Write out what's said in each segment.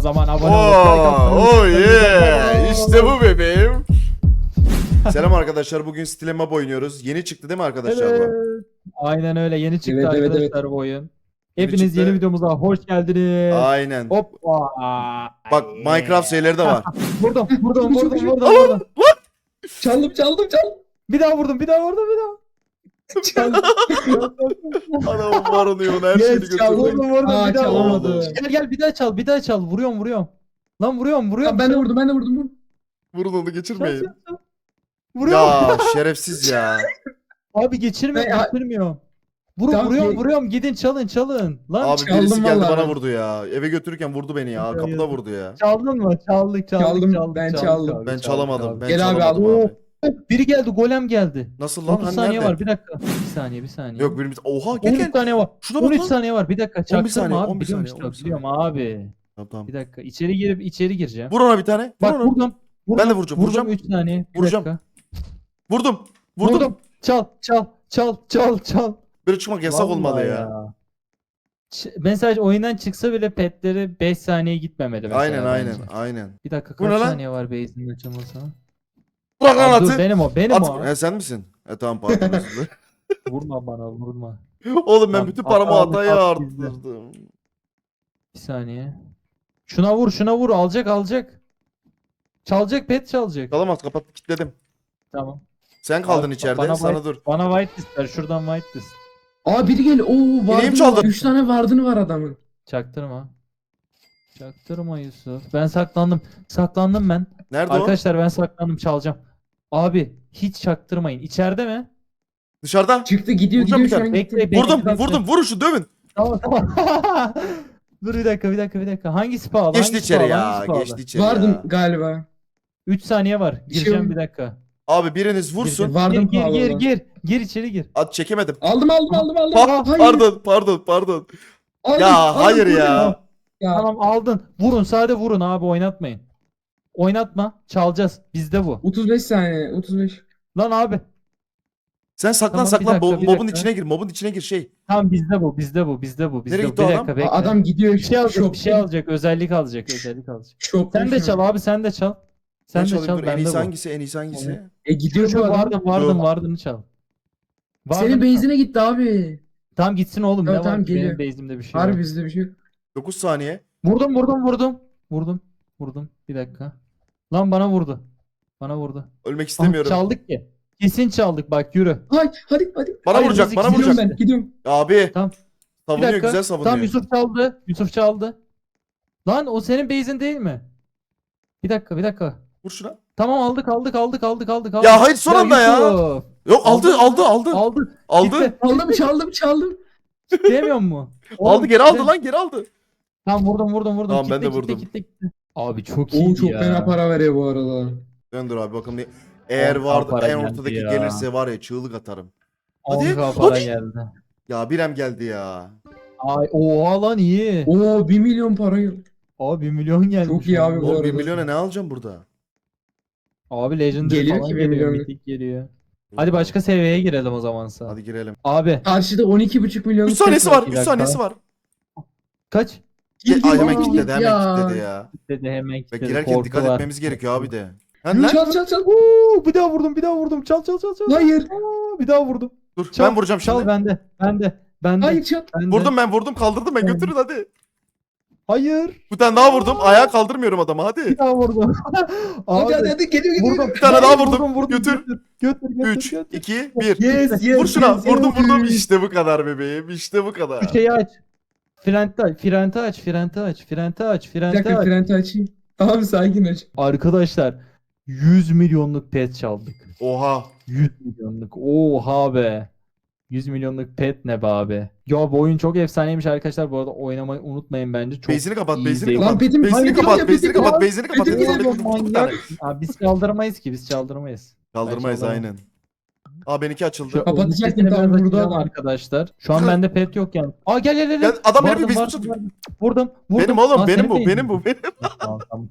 O zaman abone Oo, atmayı oh yeah. İşte bu bebeğim. Selam arkadaşlar. Bugün Stile Map oynuyoruz. Yeni çıktı değil mi arkadaşlar bu? Evet. Aynen öyle yeni çıktı Evet, evet, arkadaşlar bu oyun. Hepiniz çıktı. yeni videomuza hoş geldiniz. Aynen. Hoppa. Bak Minecraft şeyleri de var. Vurdum vurdum vurdum vurdum vurdum. Çaldım çaldım çaldım. Bir daha vurdum bir daha vurdum bir daha. Çaldım. Adamın var onu her çaldım. götürdü. Vurdum vurdum Aa, bir daha çalamadı. vurdum. Gel gel bir daha çal bir daha çal vuruyorum vuruyorum. Lan vuruyorum vuruyorum. ben de vurdum ben de vurdum. Vurun onu geçirmeyin. Vuruyorum. Ya şerefsiz ya. Abi geçirmiyor Ben- geçirmiyor. Vurun Tamam, vuruyorum ye- vuruyorum gidin çalın çalın. Lan Abi çaldım birisi geldi vallahi. bana vurdu ya. Eve götürürken vurdu beni ya. Kapıda vurdu ya. çaldın mı? Çaldık çaldık Çaldım, çaldık. ben çaldık çaldım. abi, Ben çaldık çalamadım. Ben Gel abi, çalamadım abi. abi. Biri geldi golem geldi. Nasıl lan? 30 Hani saniye nerede? var bir dakika. Bir saniye bir saniye. Yok birimiz. Oha gel 13 gel. saniye var. Şuna bak 13 lan. saniye var. Bir dakika 11 çaktırma saniye, abi. 11 Biliyorum saniye, işte 11 biliyorum abi. Tamam, tamam. Bir dakika içeri girip içeri gireceğim. Vur ona bir tane. Vur Bak ona. vurdum. vurdum. Ben de vuracağım, vuracağım. 3 saniye. Bir Vuracağım. dakika. Vurdum. Vurdum. Vurdum. Çal çal çal çal çal. Böyle çıkmak yasak Vallahi olmalı ya. Ç- Mesaj oyundan çıksa bile petleri 5 saniye gitmemeli mesela. Aynen aynen bence. aynen. Bir dakika Bu ne kaç lan? saniye var base'in açılmasına? Bırak lan dur atı. benim o benim At. o. He, sen misin? E tamam pardon. özür dilerim. Vurma bana vurma. Oğlum ben Tamam, bütün paramı abi, hataya at bizde. harcadım. Bir saniye. Şuna vur şuna vur alacak alacak. Çalacak pet çalacak. Kalamaz kapat kilitledim. Tamam. Sen kaldın Abi, içeride bana sana white- dur. Bana white list ver şuradan white list. Aa biri gel. Oo vardın. çaldı. 3 tane vardını var adamın. Çaktırma. Çaktırma Yusuf. Ben saklandım. Saklandım ben. Nerede o? Arkadaşlar ben saklandım çalacağım. Abi hiç çaktırmayın. İçeride mi? Dışarıda. Çıktı gidiyor Vuracağım gidiyor bir şu an Bekle, bekle. Vurdum bekle. vurdum vurun şu dövün. Tamam tamam. Dur bir dakika bir dakika bir dakika. Hangisi pahalı? Geçti Hangisi içeri pahalı? ya. Hangisi pahalı? Geçti içeri Vardın ya. galiba. 3 saniye var. Şey Gireceğim yok. bir dakika. Abi biriniz vursun. Gir Vardım gir pahalı gir olan. gir. Gir içeri gir. At çekemedim. Aldım aldım aldım aldım. Pa- Hayır. pardon pardon pardon. Aldım, Ya aldım, hayır ya. Ya. Tamam aldın. Vurun sadece vurun abi oynatmayın. Oynatma. Çalacağız. Bizde bu. 35 saniye 35. Lan abi. Sen saklan Tamam, bir saklan. dakika, Mo- bir mobun dakika. içine gir. Mobun içine gir şey. Tamam bizde bu. Bizde bu. Bizde bu. Bizde Nereye bu. gitti Bir o dakika adam? bekle. Adam gidiyor. bir şey alacak. Bir şey alacak. Özellik alacak. Özellik alacak. Şok. Sen de çal abi sen de çal. Sen Ben de çalayım, çal dur. En iyisi bu. hangisi? En iyisi hangisi? E gidiyor Şu adam. vardım vardım Dur. vardığını çal. Senin çal. benzine gitti abi. Tamam gitsin oğlum. Tamam, ne tamam, var ki benim geliyor. base'imde bir şey Harbi yok. bizde bir şey yok. 9 saniye. Vurdum vurdum vurdum. Vurdum. Vurdum. Bir dakika. Lan bana vurdu. Bana vurdu. Ölmek Aha, istemiyorum. çaldık ki. Kesin çaldık bak yürü. Hay hadi hadi. Bana Hayır, vuracak, bana gidiyorum vuracak. Gidiyorum ben gidiyorum. Abi. Tamam. Bir Savunuyor, dakika. güzel savunuyor. Tamam Yusuf çaldı. Yusuf çaldı. Lan o senin base'in değil mi? Bir dakika bir dakika. Vur şuna. Tamam aldık aldık aldık aldık aldık aldık. Ya hayır son anda ya. Yusuf, Yok aldı, aldı, aldı. Aldı. Aldı. Gitti. Çaldım çaldım çaldım. Diyemiyor mu? Aldı geri aldı lan, geri aldı. Tamam vurdum vurdum vurdum. Tamam, ben de kitle, vurdum. kitle, kitle. Abi çok Oo iyi çok ya. fena para veriyor bu arada. Döndür abi bakalım. ne- Eğer vardı para en geldi ortadaki ya. gelirse var ya çığlık atarım. Hadi, 10k para hadi. geldi. Ya birem geldi ya. Ay oha lan iyi. Oo 1 milyon para. Abi 1 milyon gelmiş. Çok iyi abi bu Oğlum 1 arada. milyona ne alacağım burada? Abi Legendary Geliyor falan ki bir geliyor. milyon. Mythic geliyor. Hadi başka seviyeye girelim o zamansa. Hadi girelim. Abi Karşıda 12,5 milyon. 3 saniyesi var, Bir 3 dakika. saniyesi var. kaç? Ge- Ay hemen kilitledi, hemen ya. kilitledi ya. Dedi hemen Ve kitledi. girerken dikkat etmemiz gerekiyor abi de. Yürü, lan? Çal çal çal. Oo, bir daha vurdum bir daha vurdum. Çal çal çal çal. Hayır. Aa, bir daha vurdum. Dur Çal, ben vuracağım şimdi. Çal bende. Bende. Bende. Hayır çal. bende. Vurdum ben vurdum kaldırdım ben götürün hadi. Hayır. Bir tane daha vurdum ayağa kaldırmıyorum adamı hadi. Bir daha vurdum. Hadi Abi. hadi hadi geliyor geliyor. Vurdum. Bir tane daha vurdum. Vurdum, vurdum. Götür. Götür götür götür. 3, götür. 2, 1. Yes yes. Vur şuna yes, vurdum yes. vurdum işte bu kadar bebeğim işte bu kadar. Bir şeyi aç. Frente aç, frente aç, frente aç, frente aç, Bir frente dakika aç. frenti açayım. Tamam sakin aç. Arkadaşlar 100 milyonluk pet çaldık. Oha. 100 milyonluk. Oha be. 100 milyonluk pet ne be abi. Ya bu oyun çok efsaneymiş arkadaşlar. Bu arada oynamayı unutmayın bence. Çok Base'ini kapat iyi zevk- kapat. Lan petim- Base'ini Hayır, kapat ya, petim- kapat base'ini kapat. Tane. Abi biz çaldırmayız ki biz çaldırmayız. Kaldırmayız çalamam. aynen. Aa benimki açıldı. Biraz vurdu açacağım adam. arkadaşlar. Şu an bende pet yok yani. Aa gel gel gel. Gel, adam benim bir vardım. Vurdum, vurdum. Benim oğlum Aa, benim bu benim bu benim. Tamam tamam.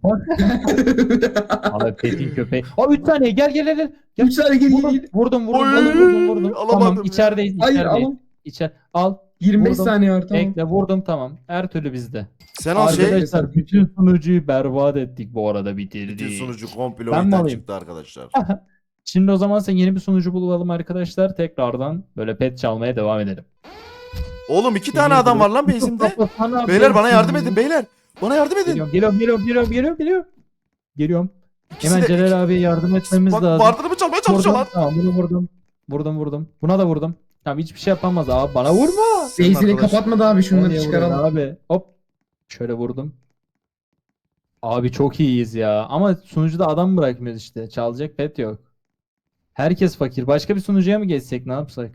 Abi petin köpeği. Aa 3 saniye gel gel gel. gel. 3 tane geri Vurdum geri. vurdum vurdum Oy, vurdum vurdum. vurdum. alamadım Tamam ya. içerideyiz Hayır içerideyiz. alam. İçer al 25 Vurdum. saniye var tamam. Bekle vurdum tamam. Her türlü bizde. Sen al şey. Arkadaşlar bütün sunucuyu berbat ettik bu arada bitirdik. Bütün sunucu komple Ben oyundan çıktı arkadaşlar. Şimdi o zaman sen yeni bir sunucu bulalım arkadaşlar. Tekrardan böyle pet çalmaya devam edelim. Oğlum iki tane adam var lan base'imde. Beyler bana yardım edin beyler. Bana yardım edin. Geliyorum geliyorum geliyorum geliyorum geliyorum geliyorum. Geliyorum. İkisi Hemen de- Celal abiye yardım etmemiz Bak lazım. bardırımı çalmaya Vurdum. çalışıyorlar. Tamam bunu vurdum. Vurdum vurdum. Buna da vurdum. Tamam hiçbir şey yapamaz abi. Bana vurma. Senin Base'ini arkadaş- kapatmadı abi şunları niye çıkaralım. vuruyorsun Abi hop. Şöyle vurdum. Abi çok iyiyiz ya. Ama sunucuda adam bırakmıyoruz işte. Çalacak pet yok. Herkes fakir. Başka bir sunucuya mı geçsek ne yapsak?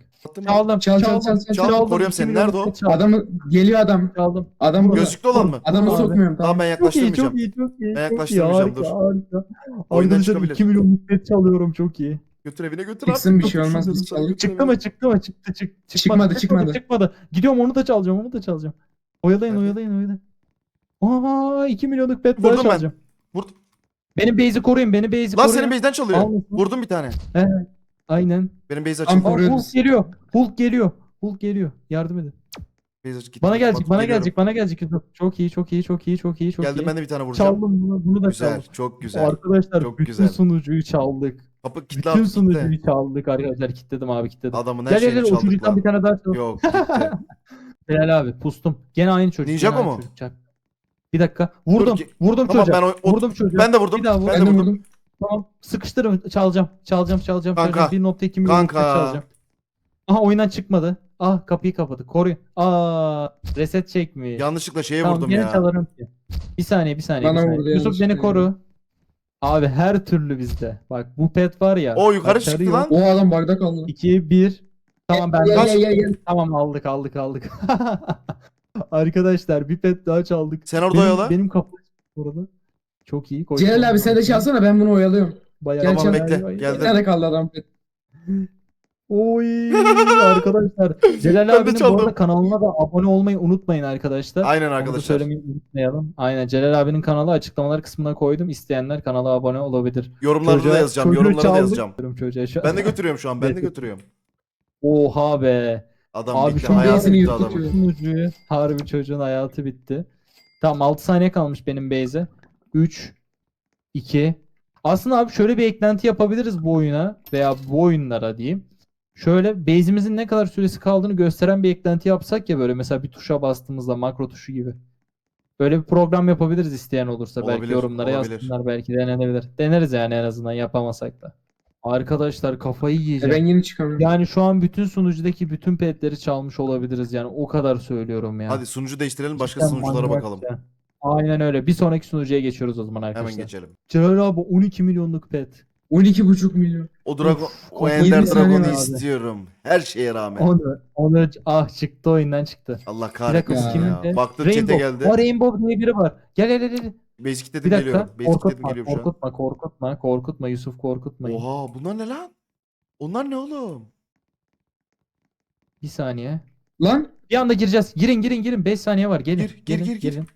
Çaldım. Çal, çal, çaldım, çal, çal, çal. çaldım. Koruyorum seni. Nerede o? çaldım. Adamı geliyor adam. Çaldım. Adam burada. Gözlüklü olan mı? Adamı Abi. sokmuyorum Tamam tamam. ben Çok iyi, yaklaştırmayacağım. çok iyi, çok iyi. Ben çok iyi, yaklaştırmayacağım, harika, dur. Harika. Oyundan Arkadaşlar çıkabilir. 2 milyon pet çalıyorum çok iyi. Götür evine götür Çıksın bir şey olmaz, götür evine. Çıktı mı çıktı mı çıktı çık çıkmadı Çıkmadı, çıkmadı çıkmadı. çıkmadı. Gidiyorum onu da çalacağım onu da çalacağım. Oyalayın Hadi. oyalayın oyalayın. Aa 2 milyonluk pet daha Vurdum ben. çalacağım. Vur- Benim base'i koruyun benim base'i Lan koruyun. senin base'den çalıyor. Almasın. Vurdum bir tane. Aynen. Benim base. Aa, koruyoruz. Hulk geliyor. Hulk geliyor. Hulk geliyor. Yardım edin. Base aç- git, Bana gelecek bana geliyorum. gelecek bana gelecek. Çok iyi çok iyi çok iyi çok iyi çok Geldim iyi. ben de bir tane vuracağım. Çaldım bunu, bunu da Güzel, çaldım. çok güzel. Arkadaşlar Çok bütün güzel. sunucuyu çaldık. Kapı kitle Bütün sunucuyu kitle. çaldık arkadaşlar. Kitledim abi kitledim. Adamın her Gel gel şeyini gel o çaldık çocuktan lan. bir tane daha çalalım. Yok gitti. Helal abi pustum. Gene aynı çocuk. Ninjago gene aynı mu? çocuk. Çak. Bir dakika. Vurdum. ki- Vurdum tamam çocuğa. ben o, o- vurdum çocuğa. ben de vurdum. Bir daha vur. Ben de vurdum. vurdum. Tamam. Sıkıştırın. Çalacağım. Çalacağım çalacağım. Kanka. çalacağım. 1.2 milyon Kanka. çalacağım. Aha oyundan çıkmadı. Ah kapıyı kapadı. Koruyun. Aa reset çekmiş. Yanlışlıkla şeye tamam vurdum gene ya. çalarım ki. Bir saniye bir saniye. Bana bir saniye. Yusuf beni koru. Abi her türlü bizde. Bak bu pet var ya. O yukarı çıktı yok. lan. O adam bardak aldı. 2 1 Tamam ben Gel Kaç- gel gel gel. Tamam aldık aldık aldık. Arkadaşlar bir pet daha çaldık. Sen orada benim, oyala. Benim kapı burada. Çok iyi. koy. Celal abi sen de çalsana ben bunu oyalıyorum. Bayağı Gel Tamam bekle. Geldim. Nerede kaldı adam? Oy arkadaşlar. Celal abinin bu arada kanalına da abone olmayı unutmayın arkadaşlar. Aynen Onu da arkadaşlar. söylemeyi unutmayalım. Aynen Celal abinin kanalı açıklamalar kısmına koydum. İsteyenler kanala abone olabilir. Yorumlarda da Çocuğa- yazacağım. da yazacağım. Çocuğa şu an. Ben de götürüyorum şu an. Ben de götürüyorum. Oha be. Adam Abi bitti. şu an Hayatı Base'ini bitti adamın. sunucuyu harbi çocuğun hayatı bitti. Tamam 6 saniye kalmış benim base'e. 3 2 Aslında abi şöyle bir eklenti yapabiliriz bu oyuna veya bu oyunlara diyeyim. Şöyle base'imizin ne kadar süresi kaldığını gösteren bir eklenti yapsak ya böyle mesela bir tuşa bastığımızda makro tuşu gibi. Böyle bir program yapabiliriz isteyen olursa belki Olabilir, yorumlara olabilir. yazsınlar belki denenebilir. Deneriz yani en azından yapamasak da. Arkadaşlar kafayı E yiyeceğim. ben yeni çıkamıyorum. Yani şu an bütün sunucudaki bütün petleri çalmış olabiliriz yani o kadar söylüyorum ya. Hadi sunucu değiştirelim. Başka Cidden sunuculara manyak bakalım. ya. Aynen öyle. Bir sonraki sunucuya geçiyoruz o zaman arkadaşlar. Hemen geçelim. Celal abi 12 milyonluk pet. 12,5 milyon. O Dragon, o yirmi Ender saniye Dragon'u abi. istiyorum. Her şeye rağmen. Onu, onu ah çıktı oyundan çıktı. Allah Bir dakika kahretmesin bu kimin ya. de? Baktı çete Rainbow. geldi. O Rainbow diye biri var. Gel gel gel. gel. Basic Bir dedim dakika. geliyorum. Basic dedim Korkutma, geliyorum şu an. korkutma, korkutma, korkutma Yusuf korkutmayın. Oha bunlar ne lan? Onlar ne oğlum? Bir saniye. Lan Bir anda gireceğiz. Girin girin girin. 5 saniye var. Gelin. Gir, gir, gelin, gir, gir. gelin.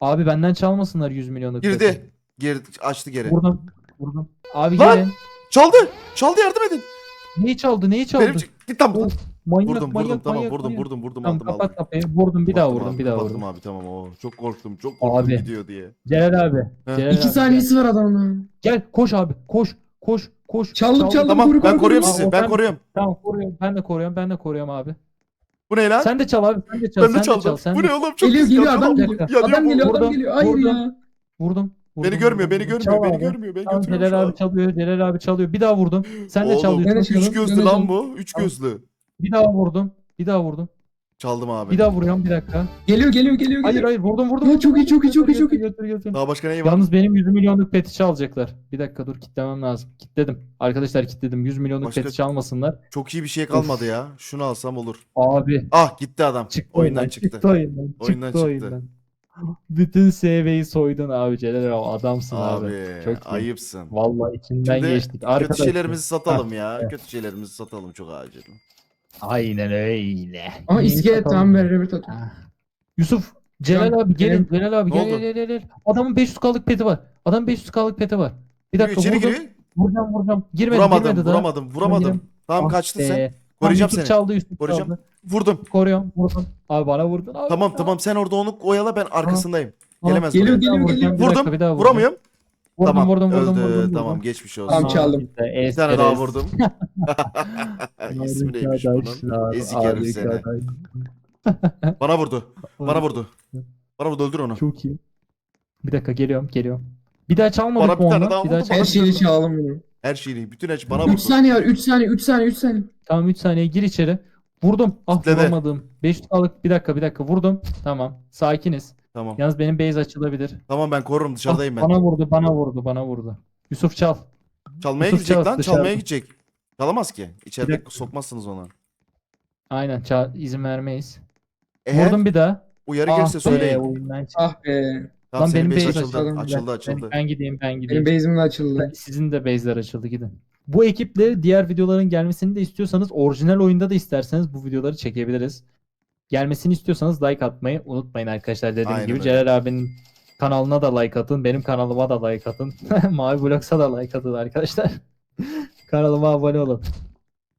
Abi benden çalmasınlar 100 milyonluk peti. Girdi. Girdi. Açtı geri. Vurdum. Vurdum. Abi Lan! gelin. Çaldı. Çaldı yardım edin. Neyi çaldı? Neyi çaldı? Benim git tam. Of, manyak Vurdum manyak vurdum tamam manyak, vurdum manyak. vurdum vurdum Tamam aldım kapat aldım. kapıyı. Vurdum bir daha vurdum abi, bir daha vurdum. abi tamam o çok korktum çok korktum Abi. gidiyor diye. Celal abi. Heh. Celal 2 abi, saniyesi var adamın. Gel. koş abi. Koş. Koş. Koş. Çaldım, Çaldım. Tamam koru, ben koru, koruyorum koru. sizi Aa, ben ben- koruyorum. Tamam koruyorum. Ben de koruyorum. Ben de koruyorum abi. Bu ne lan? Sen de çal abi. Sen de çal. Ben sen de çaldım. çal. Sen Bu de... ne oğlum çok Geliyor geliyor adam geliyor. Adam geliyor adam Vurdum, geliyor. Hayır vurdum. ya. Vurdum. Beni vurdum, görmüyor beni görmüyor Çal beni abi. görmüyor beni Tamam götürüyor şu Celal abi an. çalıyor. Celal abi çalıyor. Bir daha vurdum. Sen de Oğlum, çalıyorsun. Üç gözlü Döneceğim. lan bu. Üç Tamam. gözlü. Bir daha vurdum. Bir daha vurdum. Çaldım abi. Bir daha vuruyorum bir dakika. Geliyor geliyor geliyor. Hayır geliyor. hayır vurdum vurdum. Ya çok iyi, çok iyi, çok iyi, çok iyi. götür, götür. Daha başka neyi var? Yalnız benim 100 milyonluk peti çalacaklar. Bir dakika dur kitlemem lazım. Kitledim. Arkadaşlar kitledim. 100 milyonluk Başka- peti çalmasınlar. Çok iyi bir şey kalmadı ya. Şunu alsam olur. Abi Ah gitti adam. çıktı Oyundan oyundan. çıktı. Çıktı oyundan. Oyundan çıktı çıktı. oyundan. Bütün SV'yi soydun abi Celal abi. Adamsın abi. Abi Çok iyi. ayıpsın. Vallahi içinden Şimdi geçtik. Kötü Arkadaşlar. şeylerimizi satalım ya. Kötü şeylerimizi satalım çok acil. Aynen öyle. Ama iskelet tamam ver atıyor. Ah. Yusuf Celal abi gelin. Celal abi Ne gel oldu? gel gel gel. Adamın 500k'lık peti var. Adam 500k'lık peti var. Bir Giriyor, dakika içeri vurdum. giriyor. Vuracağım vuracağım. Girmedi Vuramadım girmedi daha. vuramadım vuramadım. Tamam Ah kaçtın be. sen. Koruyacağım Yusuf seni. çaldı Yusuf Koruyacağım. çaldı. Vurdum. Koruyorum vurdum. Abi bana vurdun abi. Tamam Ya. tamam sen orada onu oyala ben arkasındayım. Gelemez Geliyor, geliyor, geliyor. bir dakika, Vurdum. bir daha vuracağım. Vuramıyorum. Vurdum tamam. vurdum vurdum öldü. vurdum. Tamam vurdum. geçmiş olsun. Tamam, çaldım. Bir tane daha vurdum. İsmi neymiş bunun? Ezik herif seni. Bana vurdu. Bana vurdu. Bana vurdu öldür onu. Çok iyi. Bir dakika geliyorum geliyorum. Bir daha çalmadık Bana bir tane onu? daha Bir daha vurdu, çal- Her şeyini çalalım bunu. Her şeyini. Bütün her şey bana 3 vurdu. saniye var 3 saniye 3 saniye 3 saniye. Tamam 3 saniye gir içeri. Vurdum. Ah Kitledi. vuramadım. 5 sağlık. Bir dakika bir dakika vurdum. Tamam. Sakiniz. Tamam. Yalnız benim base açılabilir. Tamam ben korurum dışarıdayım Ah, ben. Bana vurdu bana vurdu bana vurdu. Yusuf çal. Çalmaya Yusuf gidecek çal, lan. dışarıda. Çalmaya gidecek. Çalamaz ki. İçeride dakika. sokmazsınız ona. Aynen çal izin vermeyiz. Eğer Vurdum bir daha. uyarı Ah gelirse be, söyleyin. oyundan çıktı. Ah be. Tamam Lan senin benim base base açıldı. açıldı. Açıldı açıldı. Ben, ben gideyim ben gideyim. Benim base'im de açıldı. Sizin de base'ler açıldı gidin. Bu ekiple diğer videoların gelmesini de istiyorsanız orijinal oyunda da isterseniz bu videoları çekebiliriz. Gelmesini istiyorsanız like atmayı unutmayın arkadaşlar dediğim Aynen gibi. öyle. Celal abinin kanalına da like atın. Benim kanalıma da like atın. Mavi Blocks'a da like atın arkadaşlar. Kanalıma abone olun.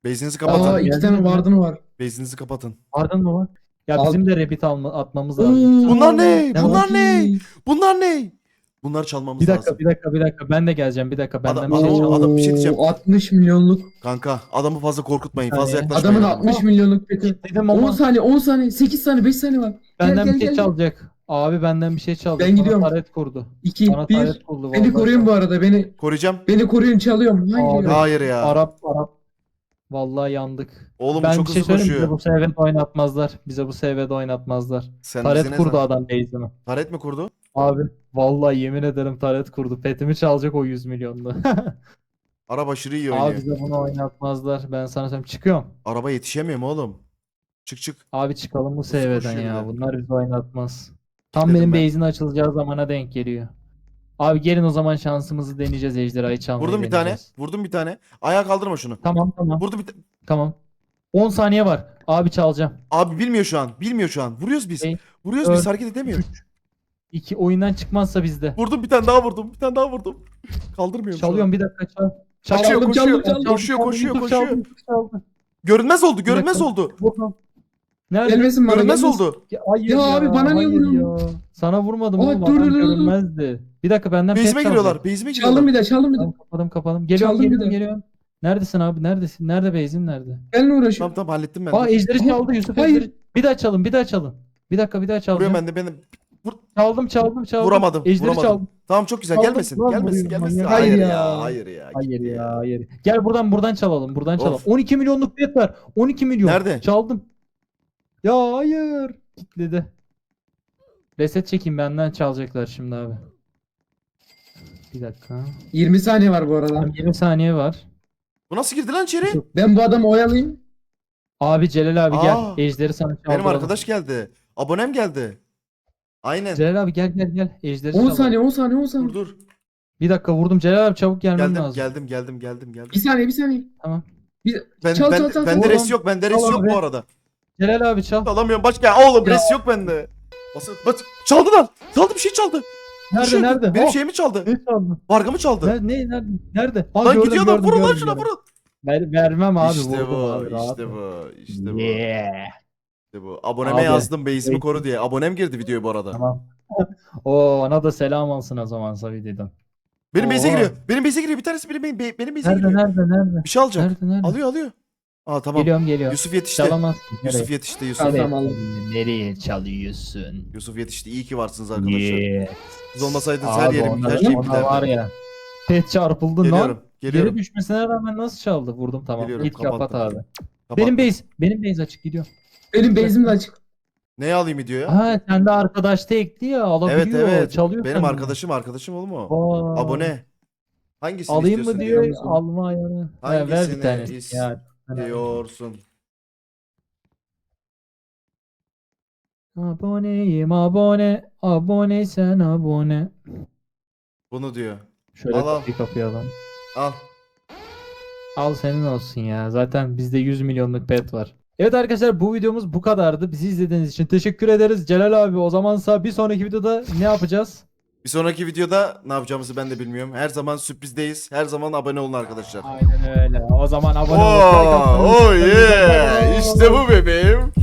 Base'inizi Aa kapatın. iki Geldin tane vardın var. Base'inizi kapatın. Ardın mı var? Ya Al. bizim de alma, atmamız lazım. Bunlar ne? Ne Bunlar ne? Bunlar ne? Bunlar çalmamız Bir dakika lazım. bir dakika bir dakika ben de geleceğim bir dakika benden Adam- bir şey adam- çal. adam bir şey diyeceğim. Oo, 60 milyonluk. Kanka adamı fazla korkutmayın. Fazla yaklaşmayın. Adamın 60 milyonluk peki. Dedim 10 ama saniye 10 saniye 8 saniye 5 saniye var. benden gel, bir şey çalacak. Abi benden bir şey çaldı. Ben Bana gidiyorum. taret kurdu. 2 Bana 1 taret kurdu. Beni vallahi. koruyun bu arada. Beni Koruyacağım. beni koruyun çalıyorum. Hayır Abi. ya. Hayır ya. Arap Arap. Vallahi yandık. Oğlum ben çok bir şey hızlı söyleyeyim bize koşuyor. bu seviyede oynatmazlar. Bize bu seviyede oynatmazlar. Sen taret bize ne kurdu zaman- adam base'imi. Taret mi kurdu? Abi vallahi yemin ederim taret kurdu. Petimi çalacak o 100 milyonlu. Araba aşırı iyi Abi oynuyor. bize bunu oynatmazlar. Ben sana söyleyeyim. Çıkıyorum. Araba yetişemiyor mu oğlum? Çık çık. Abi çıkalım bu seviyeden ya. de. Bunlar bizi oynatmaz. Tam Dedim benim ben. base'in açılacağı zamana denk geliyor. Abi gelin o zaman şansımızı deneyeceğiz ejderhayı çalmayı Vurdum bir tane. deneyeceğiz. Vurdum bir tane. Ayağa kaldırma şunu. Tamam tamam Vurdu bir ta- tamam. 10 saniye var. Abi çalacağım. Abi bilmiyor şu an. Bilmiyor şu an. Vuruyoruz biz. Ey, Vuruyoruz biz hareket edemiyor. 2 oyundan çıkmazsa bizde. Vurdum bir tane daha vurdum. Bir tane daha vurdum. Kaldırmıyorum şu an. Çalıyorum bir dakika çal. Çal. Kaçıyor, Çaldım, koşuyor, çaldım, çaldım. koşuyor, koşuyor, Yusuf koşuyor. çaldı, Yusuf çaldı. Görünmez oldu, görünmez oldu. Nerede? Gelmesin bana. Görünmez gelmesin. oldu. Ya, hayır Ya abi, bana niye hayır vuruyorsun? ya. Sana vurmadım oğlum. dur, adam dur, dur, dur. görünmezdi. Bir dakika benden pet Base'ime çaldı. giriyorlar. Base'ime Çaldım giriyorlar. bir daha çaldım bir daha. Tamam kapadım kapadım. Geliyorum Çaldım bir geliyorum de. geliyorum. Neredesin abi? Neredesin? Nerede base'in nerede? Benle uğraşıyorum. Tamam tamam hallettim ben. Aa de. ejderi çaldı Yusuf Hayır. ejderi. Bir daha çalın bir daha çalın. Bir dakika bir daha çalacağım. Vuruyorum ben de. Ben de. Çaldım çaldım çaldım. Vuramadım, Ejderi vuramadım. çaldım. Tamam çok güzel. Aldım, Gelmesin. Gelmesin. vuruyorum Gelmesin. Hayır Hayır ya. ya. Hayır ya. Hayır ya hayır. Gel buradan buradan çalalım. Buradan çalalım. Of. 12 milyonluk bet var. 12 milyon. Nerede? Çaldım. Ya hayır. Kitledi. Reset çekeyim benden çalacaklar şimdi abi. Bir dakika. 20 saniye var bu arada. Tam 20 saniye var. Bu nasıl girdi lan içeri? Ben bu adamı oyalayayım. Abi Celal abi Aa, gel. Ejderi sana çaldıralım. Benim arkadaş geldi. Abonem geldi. Aynen. Celal abi gel gel gel. Ejderi 10 çalalım. saniye 10 saniye 10 Dur saniye. dur. Bir dakika vurdum. Celal abi çabuk gelmen Geldim lazım. geldim geldim geldim geldim. Bir saniye bir saniye. Tamam. Bir... Ben, Çal, ben, çal, çal, bende res yok. Bende res Çal yok abi. bu arada. Celal abi çal. Alamıyorum başka. Oğlum Ya. res yok bende. Basın. Bas. Çaldı lan. Çaldı bir şey çaldı. Bir Nerede şey- nerede? Benim Oh, şeyimi çaldı. Ne çaldı? Vargamı çaldı. Ne, ne nerede? Nerede? Ha, Lan gördüm, gidiyor lan. Vurun lan şuna vurun. Ver, vermem abi işte vurdum bu. abi. rahat işte ol. bu. İşte bu. Yeah. İşte bu. Aboneme Abi, yazdım base'imi peki. koru diye. Abonem girdi videoya bu arada. Tamam. Oo ona da selam olsun o zaman Savidi'den. Benim base'e giriyor. Benim base'e giriyor. Bir tanesi benim benim, benim base'e Nerede giriyor. nerede nerede? Bir şey alacak. Nerede nerede? Alıyor alıyor. Aa tamam. Geliyorum geliyorum. Yusuf yetişti. Çalamazsın. Yusuf Nereye? yetişti Yusuf. Tamam, Nereye? çalıyorsun? Yusuf yetişti. İyi ki varsınız arkadaşlar. Yeah. Siz olmasaydınız her Abi yerim ona, her şeyim ona var giderdi. ya. Pet çarpıldı Geliyorum. lan. Geliyorum. Geri düşmesine rağmen nasıl çaldı? Vurdum tamam. Geliyorum, Git kapat, kapattım. abi. Kapat. Benim base. Benim base açık gidiyor. Benim base'im de açık. Neye alayım videoya? Ha sen de arkadaşta ekli ya alabiliyor. Evet evet. Çalıyor Benim senden. arkadaşım arkadaşım oğlum o. Aa. Abone. Hangisini Alayım mı istiyorsun diyor, diyor alma ayarı. Ha, ver bir tane. is- Ya, diyorsun. aboneyim abone, abone sen abone. Bunu diyor. Şöyle Al, al. kapıyı kapayalım. Al. Al senin olsun ya. Zaten bizde 100 milyonluk pet var. Evet arkadaşlar bu videomuz bu kadardı. Bizi izlediğiniz için teşekkür ederiz. Celal abi o zamansa bir sonraki videoda ne yapacağız? Bir sonraki videoda ne yapacağımızı ben de bilmiyorum. Her zaman sürprizdeyiz. Her zaman abone olun arkadaşlar. Aynen öyle. O zaman abone atmayı oh unutmayın. yeah. İşte bu bebeğim.